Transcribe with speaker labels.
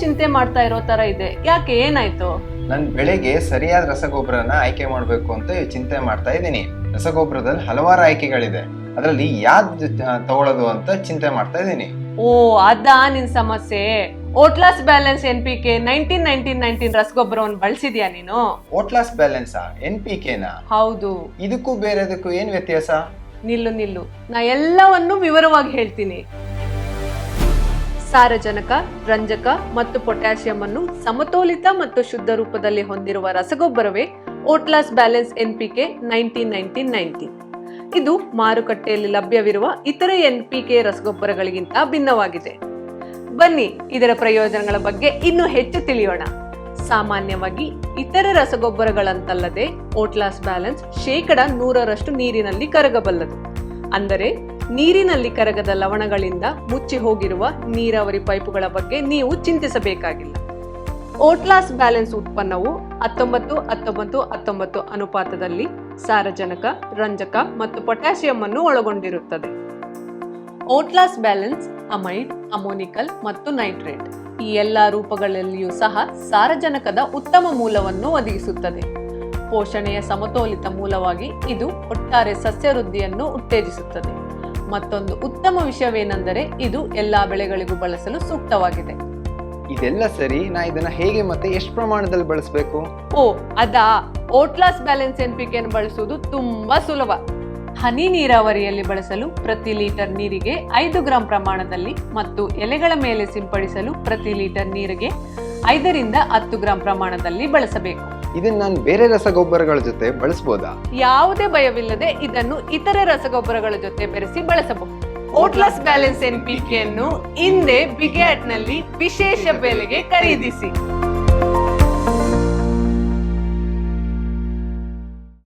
Speaker 1: ಚಿಂತೆ ಮಾಡ್ತಾ ಇರೋ ತರ ಇದೆ. ಯಾಕೆ ಏನಾಯ್ತು?
Speaker 2: ನಾನು ಬೆಳೆಗೆ ಸರಿಯಾದ ರಸಗೊಬ್ಬರನ ಆಯ್ಕೆ ಮಾಡಬೇಕು ಅಂತ ಚಿಂತೆ ಮಾಡ್ತಾ ಇದ್ದೀನಿ. ರಸಗೊಬ್ಬರದಲ್ಲಿ ಹಲವಾರು ಆಯ್ಕೆಗಳಿದೆ. ಅದರಲ್ಲಿ ಯಾವ್ದು ತಗೊಳ್ಳೋದು ಅಂತ ಚಿಂತೆ ಮಾಡ್ತಾ ಇದ್ದೀನಿ.
Speaker 1: ಓ ಅದಾ ನಿನ್ ಸಮಸ್ಯೆ. ಓಟ್ಲಾಸ್ balance N P K nineteen nineteen nineteen ರಸಗೊಬ್ಬರವನ್ನು ಬಳಸಿದ್ಯಾ ನೀನು?
Speaker 2: ಓಟ್ಲಾಸ್ ಬ್ಯಾಲೆನ್ಸ್ ಎನ್ ಪಿ ಕೆನಾ
Speaker 1: ಹೌದು.
Speaker 2: ಇದಕ್ಕೂ ಬೇರೆದಕ್ಕೂ ಏನ್ ವ್ಯತ್ಯಾಸ?
Speaker 1: ನಿಲ್ಲು ನಿಲ್ಲು. ನಾ ಎಲ್ಲವನ್ನು ವಿವರವಾಗಿ ಹೇಳ್ತೀನಿ. ಸಾರಜನಕ, ರಂಜಕ ಮತ್ತು ಪೊಟ್ಯಾಸಿಯಂ ಅನ್ನು ಸಮತೋಲಿತ ಮತ್ತು ಶುದ್ಧ ರೂಪದಲ್ಲಿ ಹೊಂದಿರುವ ರಸಗೊಬ್ಬರವೇ ಓಟ್ಲಾಸ್ balance N P K nineteen nineteen nineteen ಇದು ಮಾರುಕಟ್ಟೆಯಲ್ಲಿ ಲಭ್ಯವಿರುವ ಇತರೆ ಎನ್ ಪಿಕೆ ರಸಗೊಬ್ಬರಗಳಿಗಿಂತ ಭಿನ್ನವಾಗಿದೆ. ಬನ್ನಿ ಇದರ ಪ್ರಯೋಜನಗಳ ಬಗ್ಗೆ ಇನ್ನೂ ಹೆಚ್ಚು ತಿಳಿಯೋಣ. ಸಾಮಾನ್ಯವಾಗಿ ಇತರ ರಸಗೊಬ್ಬರಗಳಂತಲ್ಲದೆ ಓಟ್ಲಾಸ್ ಬ್ಯಾಲೆನ್ಸ್ ಶೇಕಡ ನೂರರಷ್ಟು ನೀರಿನಲ್ಲಿ ಕರಗಬಲ್ಲದು. ಅಂದರೆ ನೀರಿನಲ್ಲಿ ಕರಗದ ಲವಣಗಳಿಂದ ಮುಚ್ಚಿ ಹೋಗಿರುವ ನೀರಾವರಿ ಪೈಪುಗಳ ಬಗ್ಗೆ ನೀವು ಚಿಂತಿಸಬೇಕಾಗಿಲ್ಲ. ಓಟ್ಲಾಸ್ ಬ್ಯಾಲೆನ್ಸ್ ಉತ್ಪನ್ನವು ಹತ್ತೊಂಬತ್ತು ಹತ್ತೊಂಬತ್ತು ಹತ್ತೊಂಬತ್ತು ಅನುಪಾತದಲ್ಲಿ ಸಾರಜನಕ, ರಂಜಕ ಮತ್ತು ಪೊಟ್ಯಾಸಿಯಂ ಅನ್ನು ಒಳಗೊಂಡಿರುತ್ತದೆ. ಓಟ್ಲಾಸ್ ಬ್ಯಾಲೆನ್ಸ್ ಅಮೈಡ್ ಅಮೋನಿಕಲ್ ಮತ್ತು ನೈಟ್ರೇಟ್ ಈ ಎಲ್ಲ ರೂಪಗಳಲ್ಲಿಯೂ ಸಹ ಸಾರಜನಕದ ಉತ್ತಮ ಮೂಲವನ್ನು ಒದಗಿಸುತ್ತದೆ. ಪೋಷಣೆಯ ಸಮತೋಲಿತ ಮೂಲವಾಗಿ ಇದು ಒಟ್ಟಾರೆ ಸಸ್ಯ ವೃದ್ಧಿಯನ್ನು ಉತ್ತೇಜಿಸುತ್ತದೆ. ಮತ್ತೊಂದು ಉತ್ತಮ ವಿಷಯವೇನೆಂದರೆ ಇದು ಎಲ್ಲಾ ಬೆಳೆಗಳಿಗೂ ಬಳಸಲು ಸೂಕ್ತವಾಗಿದೆ.
Speaker 2: ಇದೆಲ್ಲ ಸರಿ ನಾ ಇದನ್ನ ಹೇಗೆ ಮತ್ತೆ ಎಷ್ಟು ಪ್ರಮಾಣದಲ್ಲಿ ಬಳಸಬೇಕು?
Speaker 1: ಓ ಅದಾ ಓಟ್ಲಾಸ್ ಬ್ಯಾಲೆನ್ಸ್ ಎನ್ ಪಿ ಕೆಯನ್ನು ಬಳಸುವುದು ತುಂಬಾ ಸುಲಭ. ಹನಿ ನೀರಾವರಿಯಲ್ಲಿ ಬಳಸಲು ಪ್ರತಿ ಲೀಟರ್ ನೀರಿಗೆ ಐದು ಗ್ರಾಂ ಪ್ರಮಾಣದಲ್ಲಿ ಮತ್ತು ಎಲೆಗಳ ಮೇಲೆ ಸಿಂಪಡಿಸಲು ಪ್ರತಿ ಲೀಟರ್ ನೀರಿಗೆ ಐದರಿಂದ ಹತ್ತು ಗ್ರಾಂ ಪ್ರಮಾಣದಲ್ಲಿ ಬಳಸಬೇಕು.
Speaker 2: ಇದನ್ನ ನಾನು ಬೇರೆ ರಸಗೊಬ್ಬರಗಳ ಜೊತೆ ಬಳಸಬಹುದಾ
Speaker 1: ಯಾವುದೇ ಭಯವಿಲ್ಲದೆ ಇದನ್ನು ಇತರೆ ರಸಗೊಬ್ಬರಗಳ ಜೊತೆ ಬೆರೆಸಿ ಬಳಸಬಹುದು. ಓಟ್ಲಸ್ ಬ್ಯಾಲೆನ್ಸ್ ಇಂದೇ ಹಿಂದೆ ಬಿಗ್ಯಾಟ್ನಲ್ಲಿ ವಿಶೇಷ ಬೆಲೆಗೆ ಖರೀದಿಸಿ.